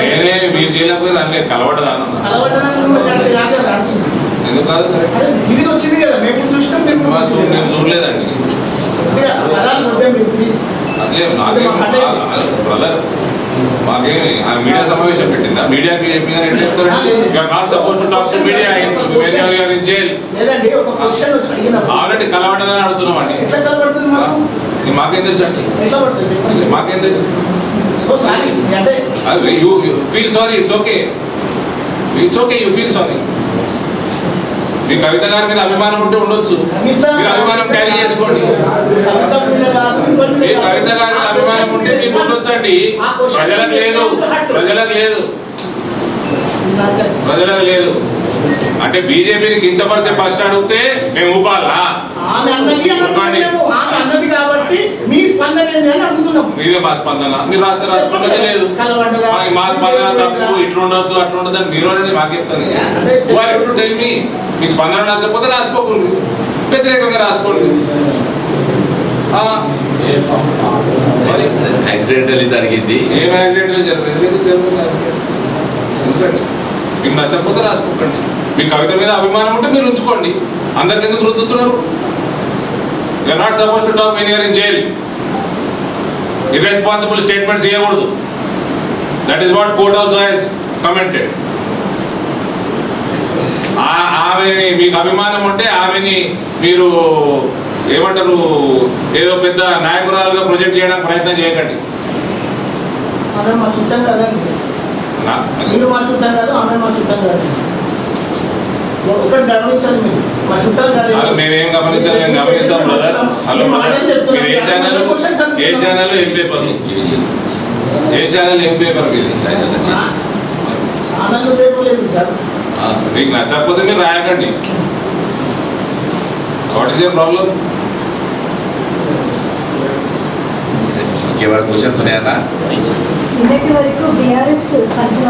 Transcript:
నేనే మీరు చేయలేకపోతే నన్ను కలవడదాను. ఎందుకు కాదు అదే తిరిగి వచ్చింది కదా మేము చూసినాం నేను చూడలేదండి. అట్లే నాకేం బ్రదర్ మాకేమి ఆ మీడియా సమావేశం పెట్టిందా? మీడియాకి చెప్పిందని ఎట్లా చెప్తారండి not suppose to talk to media you're in jail already కలవడదని అడుగుతున్నామండి. మాకు? తెలుసు అండి మాకేం తెలుసు? సో సారీ అంటే you feel sorry it's okay it's okay you feel sorry మీ కవిత గారి మీద అభిమానం ఉంటే ఉండొచ్చు. మీరు అభిమానం క్యారీ చేసుకోండి. మీ. కవిత గారి మీద అభిమానం ఉంటే మీకు ఉండొచ్చు అండి ఆ క్వశ్చన్ ప్రజలకు లేదు. ప్రజలకు లేదు. ప్రజలకు లేదు. అంటే బీజేపీని కించపరిచే ఫస్ట్ అడిగితే మేము ఊపాలా? స్పందన అని అడుగుతున్నాం మీదే మా స్పందన. మీరు రాస్తే రాసుకుంటే లేదు? మాకు మా స్పందన తప్పు ఇట్లా ఉండొద్దు అట్లా ఉండదు అని మీరు మాకు చెప్తాను టు టెల్ మీ మీకు స్పందన నచ్చకపోతే రాసుకోకండి. వ్యతిరేకంగా రాసుకోండి. ఆ, మరి యాక్సిడెంటల్లీ జరిగింది. ఏం యాక్సిడెంట్లు జరగలేదు ఎందుకు జరుగుతుంది ఎందుకండి? మీకు నచ్చకపోతే రాసుకోకండి. మీ కవిత మీద అభిమానం ఉంటే మీరు ఉంచుకోండి. అందరికి ఎందుకు రుద్దుతున్నారు? You're not suppose to talk when you're in jail irresponsible statements ఇవ్వకూడదు that is what court also he's commented ఆమెని మీకు అభిమానం ఉంటే ఆమెని మీరు ఏమంటారు ఏదో పెద్ద నాయకురాలుగా ప్రొజెక్ట్ చేయడానికి ప్రయత్నం చేయకండి. ఆమె మా చుట్టం కదండి. మీరు మా చుట్టం కాదు ఆమె మా చుట్టం కాదు ఒకటి గమనించాలి మీరు. మా చుట్టాలు కాదు హలో, మేమేం గమనించాలి మేము గమనిస్తాం బ్రదర్ హలో. మీరు ఏ ఛానల్ ఏ. ఛానల్ ఏం పేపర్ ఏ ఛానల్ ఏం పేపర్ ఛానల్ పేపర్ లేదు సార్. మీకు నచ్చకపోతే మీరు రాయకండి వాట్ ఇస్ యర్ ప్రాబ్లం ఇంకేమైనా క్వశ్చన్స్ ఉన్నాయన్నా? నిన్నటి వరకు బీఆర్ఎస్ పంచ